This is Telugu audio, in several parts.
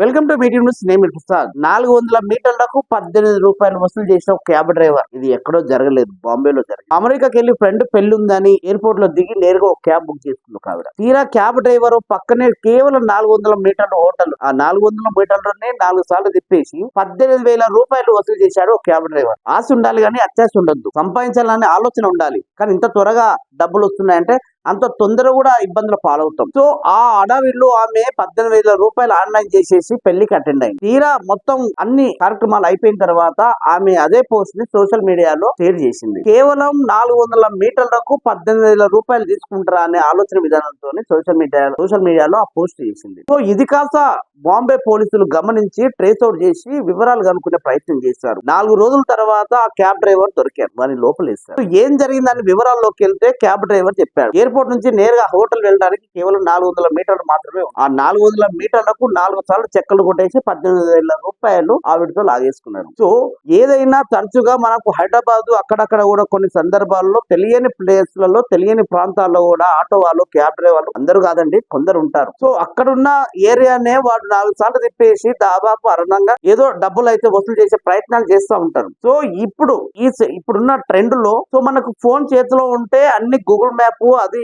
Welcome to meeting news. నేను ప్రసాద్ నాలుగు వందల మీటర్లకు పద్దెనిమిది రూపాయలు వసూలు చేసిన ఒక క్యాబ్ డ్రైవర్. ఇది ఎక్కడో జరగలేదు. బాంబేలో జరిగింది. అమెరికాకి వెళ్ళి ఫ్రెండ్ పెళ్ళి ఉందని ఎయిర్పోర్ట్లో దిగి నేరుగా ఒక క్యాబ్ బుక్ చేసుకుంది ఒక ఆవిడ. తీరా క్యాబ్ డ్రైవర్ పక్కనే కేవలం నాలుగు వందల మీటర్ల హోటల్. ఆ నాలుగు వందల మీటర్లనే నాలుగు సార్లు తిప్పేసి పద్దెనిమిది వేల రూపాయలు వసూలు చేశాడు ఒక క్యాబ్ డ్రైవర్. ఆశ ఉండాలి కానీ అత్యాశ ఉండద్దు. సంపాదించాలనే ఆలోచన ఉండాలి. కానీ ఇంత త్వరగా డబ్బులు వస్తున్నాయంటే అంత తొందర కూడా ఇబ్బందుల పాలవుతాం. సో ఆ అడవిలో ఆమె పద్దెనిమిది వేల రూపాయలు ఆన్లైన్ చేసేసి పెళ్ళికి అటెండ్ అయింది. తీరా మొత్తం అన్ని కార్యక్రమాలు అయిపోయిన తర్వాత ఆమె అదే పోస్ట్ని సోషల్ మీడియాలో షేర్ చేసింది. కేవలం నాలుగు వందల మీటర్లకు పద్దెనిమిది వేల రూపాయలు తీసుకుంటారా అనే ఆలోచన విధానంతో సోషల్ మీడియా సోషల్ మీడియాలో ఆ పోస్ట్ చేసింది. సో ఇది కాస్త బాంబే పోలీసులు గమనించి ట్రేస్ అవుట్ చేసి వివరాలు కనుక్కునే ప్రయత్నం చేశారు. నాలుగు రోజుల తర్వాత ఆ క్యాబ్ డ్రైవర్ దొరికారు వారిని లోపలేస్తారు సో ఏం జరిగిందని వివరాల్లోకి వెళ్తే క్యాబ్ డ్రైవర్ చెప్పాడు. ఎయిర్పోర్ట్ నుంచి నేరుగా హోటల్ వెళ్ళడానికి కేవలం నాలుగు వందల మీటర్లు మాత్రమే ఆ నాలుగు వందల మీటర్లకు నాలుగు సార్లు చెక్కలు కొట్టేసి పద్దెనిమిది వేల రూపాయలు ఆవిడతో లాగేసుకున్నారు సో ఏదైనా తరచుగా మనకు హైదరాబాద్ అక్కడక్కడ కూడా కొన్ని సందర్భాల్లో తెలియని ప్లేస్లలో తెలియని ప్రాంతాల్లో కూడా ఆటో వాళ్ళు క్యాబ్ డ్రైవర్లు అందరూ కాదండి కొందరు ఉంటారు. సో అక్కడున్న ఏరియానే వాడు నాలుగు సార్లు తిప్పేసి దాదాపు అరణంగా ఏదో డబ్బులు అయితే వసూలు చేసే ప్రయత్నాలు చేస్తూ ఉంటారు. సో ఇప్పుడు ఈ ఇప్పుడున్న ట్రెండ్లో సో మనకు ఫోన్ చేతిలో ఉంటే అన్ని గూగుల్ మ్యాప్ అది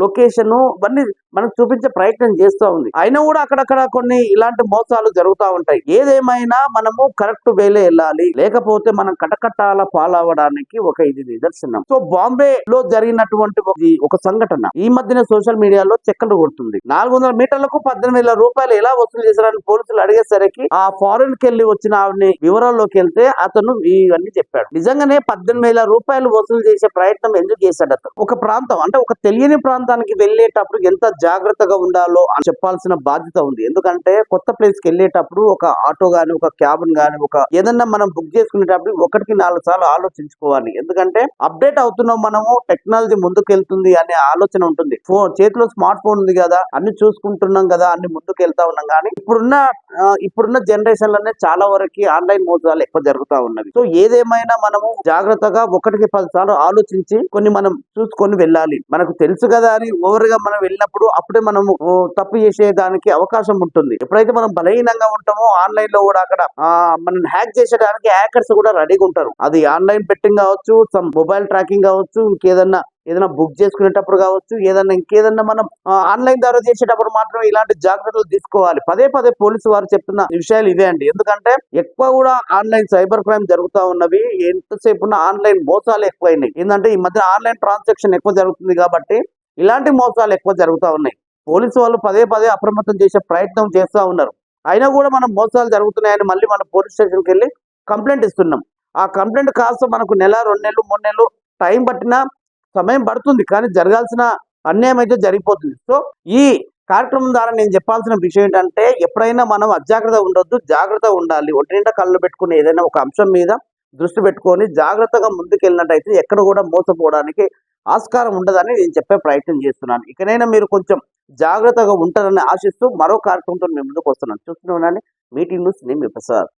లొకేషన్ ఇవన్నీ మనకు చూపించే ప్రయత్నం చేస్తూ ఉంది. అయినా కూడా అక్కడక్కడ కొన్ని ఇలాంటి మోసాలు జరుగుతూ ఉంటాయి. ఏదేమైనా మనము కరెక్ట్ వేలే వెళ్ళాలి. లేకపోతే మనం కటకటాల పాలవడానికి ఒక ఇది నిదర్శనం. సో బాంబే లో జరిగినటువంటి ఒక- సంఘటన ఈ మధ్యన సోషల్ మీడియాలో చెక్కలు కొడుతుంది. నాలుగు వందల మీటర్లకు పద్దెనిమిది వేల రూపాయలు ఎలా వసూలు చేశారని పోలీసులు అడిగేసరికి ఆ ఫారెన్కి వచ్చిన ఆవిడని వివరాల్లోకి వెళ్తే అతను ఇవన్నీ చెప్పాడు. నిజంగానే పద్దెనిమిది వేల రూపాయలు వసూలు చేసే ప్రయత్నం ఎందుకు చేశాడు అతను? ఒక ప్రాంతం అంటే ఒక తెలియని ప్రాంతం ప్రాంతానికి వెళ్ళేటప్పుడు ఎంత జాగ్రత్తగా ఉండాలో అని చెప్పాల్సిన బాధ్యత ఉంది. ఎందుకంటే కొత్త ప్లేస్కి వెళ్ళేటప్పుడు ఒక ఆటో గాని ఒక క్యాబ్ గాని ఒక ఏదన్నా మనం బుక్ చేసుకునేటప్పుడు ఒకటికి నాలుగు సార్లు ఆలోచించుకోవాలి. ఎందుకంటే అప్డేట్ అవుతున్నాం మనము టెక్నాలజీ ముందుకెళ్తుంది అనే ఆలోచన ఉంటుంది. ఫోన్ చేతిలో స్మార్ట్ ఫోన్ ఉంది కదా అన్ని చూసుకుంటున్నాం కదా అన్ని ముందుకు వెళ్తా ఉన్నాం. కానీ ఇప్పుడున్న ఇప్పుడున్న జనరేషన్లోనే చాలా వరకు ఆన్లైన్ మోసాలు ఎక్కువ జరుగుతా ఉన్నవి. సో ఏదేమైనా మనము జాగ్రత్తగా ఒకటికి పది సార్లు ఆలోచించి కొన్ని మనం చూసుకొని వెళ్ళాలి. మనకు తెలుసు కదా అని ఓవర్గా మనం వెళ్ళినప్పుడు అప్పుడే మనము తప్పు చేసే దానికి అవకాశం ఉంటుంది. ఎప్పుడైతే మనం బలహీనంగా ఉంటామో ఆన్లైన్లో కూడా అక్కడ మనం హ్యాక్ చేసేదానికి హ్యాకర్స్ కూడా రెడీగా ఉంటారు. అది ఆన్లైన్ బెట్టింగ్ కావచ్చు సమ్ మొబైల్ ట్రాకింగ్ కావచ్చు ఇంకేదన్నా ఏదైనా బుక్ చేసుకునేటప్పుడు కావచ్చు ఏదన్నా ఇంకేదన్నా మనం ఆన్లైన్ ద్వారా చేసేటప్పుడు మాత్రమే ఇలాంటి జాగ్రత్తలు తీసుకోవాలి. పదే పదే పోలీసు వారు చెప్తున్న విషయాలు ఇవే అండి. ఎందుకంటే ఎక్కువ కూడా ఆన్లైన్ సైబర్ క్రైమ్ జరుగుతూ ఉన్నవి ఎంతసేపు ఉన్న ఆన్లైన్ మోసాలు ఎక్కువైనాయి. ఏంటంటే ఈ మధ్య ఆన్లైన్ ట్రాన్సాక్షన్ ఎక్కువ జరుగుతుంది కాబట్టి ఇలాంటి మోసాలు ఎక్కువ జరుగుతూ ఉన్నాయి. పోలీసు వాళ్ళు పదే పదే అప్రమత్తం చేసే ప్రయత్నం చేస్తూ ఉన్నారు. అయినా కూడా మనం మోసాలు జరుగుతున్నాయని మళ్ళీ మనం పోలీస్ స్టేషన్కి వెళ్ళి కంప్లైంట్ ఇస్తున్నాం. ఆ కంప్లైంట్ కాస్త మనకు నెల రెండు నెలలు మూడు నెలలు టైం పట్టినా సమయం పడుతుంది. కానీ జరగాల్సిన అన్యాయం అయితే జరిగిపోతుంది. సో ఈ కార్యక్రమం ద్వారా నేను చెప్పాల్సిన విషయం ఏంటంటే ఎప్పుడైనా మనం అజాగ్రత్త ఉండొద్దు జాగ్రత్త ఉండాలి. ఒంటింట కళ్ళు పెట్టుకునే ఏదైనా ఒక అంశం మీద దృష్టి పెట్టుకొని జాగ్రత్తగా ముందుకెళ్ళినట్టయితే ఎక్కడ కూడా మోసపోవడానికి ఆస్కారం ఉండదని నేను చెప్పే ప్రయత్నం చేస్తున్నాను. ఇకనైనా మీరు కొంచెం జాగ్రత్తగా ఉంటారని ఆశిస్తూ మరో కార్యక్రమంతో మేము ముందుకు వస్తున్నాను. చూస్తూనే మీటింగ్ న్యూస్ నేను మీ ప్రసాద్.